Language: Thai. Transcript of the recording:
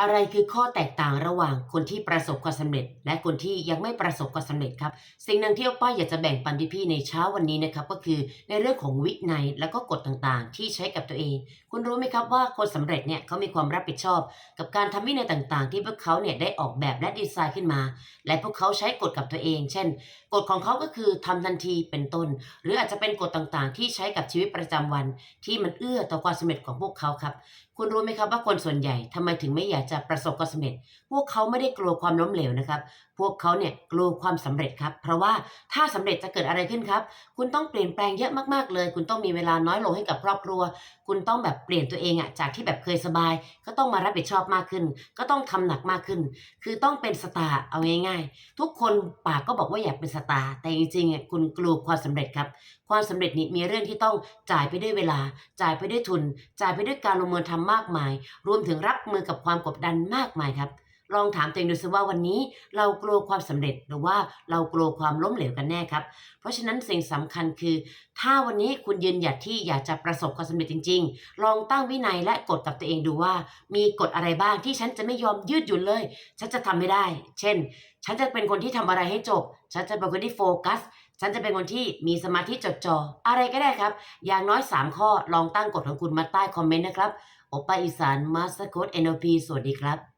อะไรคือข้อแตกต่างระหว่างคนที่ประสบความสำเร็จ และคนที่ยังไม่ประสบความสำเร็จครับ สิ่งหนึ่งที่ป้าอยากจะแบ่งปันพี่ๆในเช้าวันนี้นะครับก็คือในเรื่องของวินัยและก็กฎต่างๆ ที่ใช้กับตัวเอง คุณรู้ไหมครับว่าคนสำเร็จเนี่ยเขามีความรับผิดชอบ กับการทำวินัยต่างๆ ที่พวกเขาเนี่ยได้ออกแบบและดีไซน์ขึ้นมา และพวกเขาใช้กฎกับตัวเอง เช่นกฎของเขาก็คือทำทันทีเป็นต้น หรืออาจจะเป็นกฎต่างๆ ที่ใช้กับชีวิตประจำวัน ที่มันเอื้อต่อความสำเร็จของพวกเขาครับ คุณรู้ไหมครับว่าคนส่วนใหญ่ทำไมถึงไม่อยากจะประสบความสำเร็จ พวกเขาไม่ได้กลัวความล้มเหลวนะครับ พวกเขาเนี่ยกลัวความสำเร็จครับ เพราะว่าถ้าสำเร็จจะเกิดอะไรขึ้นครับ คุณต้องเปลี่ยนแปลงเยอะมากๆเลย คุณต้องมีเวลาน้อยลงให้กับครอบครัว คุณต้องแบบเปลี่ยนตัวเองอะจากที่แบบเคยสบาย ก็ต้องมารับผิดชอบมากขึ้น ก็ต้องทำหนักมากขึ้น คือต้องเป็นสตาร์เอาง่ายๆ ทุกคนปากก็บอกว่าอยากเป็นสตาร์แต่จริงๆอะคุณกลัวความสำเร็จครับความสำเร็จนี้มีเรื่องที่ต้องจ่ายไปด้วยเวลา จ่ายไปด้วยทุน จ่ายไปด้วยการลงมือทำมากมาย รวมถึงรับมือกับความกดดันมากมายครับ ลองถามตัวเองดูซิว่าวันนี้เรากลัวความสำเร็จหรือว่าเรากลัวความล้มเหลวกันแน่ครับ เพราะฉะนั้นสิ่งสำคัญคือ ถ้าวันนี้คุณยืนหยัดที่อยากจะประสบความสำเร็จจริง ๆ ลองตั้งวินัยและกฎกับตัวเองดูว่า มีกฎอะไรบ้างที่ฉันจะไม่ยอมยืดหยุ่นเลย ฉันจะทำไม่ได้ เช่น ฉันจะเป็นคนที่ทำอะไรให้จบ ฉันจะเป็นคนที่โฟกัสฉันจะเป็นคนที่มีสมาธิจดจ่ออะไรก็ได้ครับ อย่างน้อย 3 ข้อลองตั้งกฎของคุณมาใต้คอมเมนต์นะครับ โอป้าอีสานมาสเตอร์โค้ด NLP สวัสดีครับ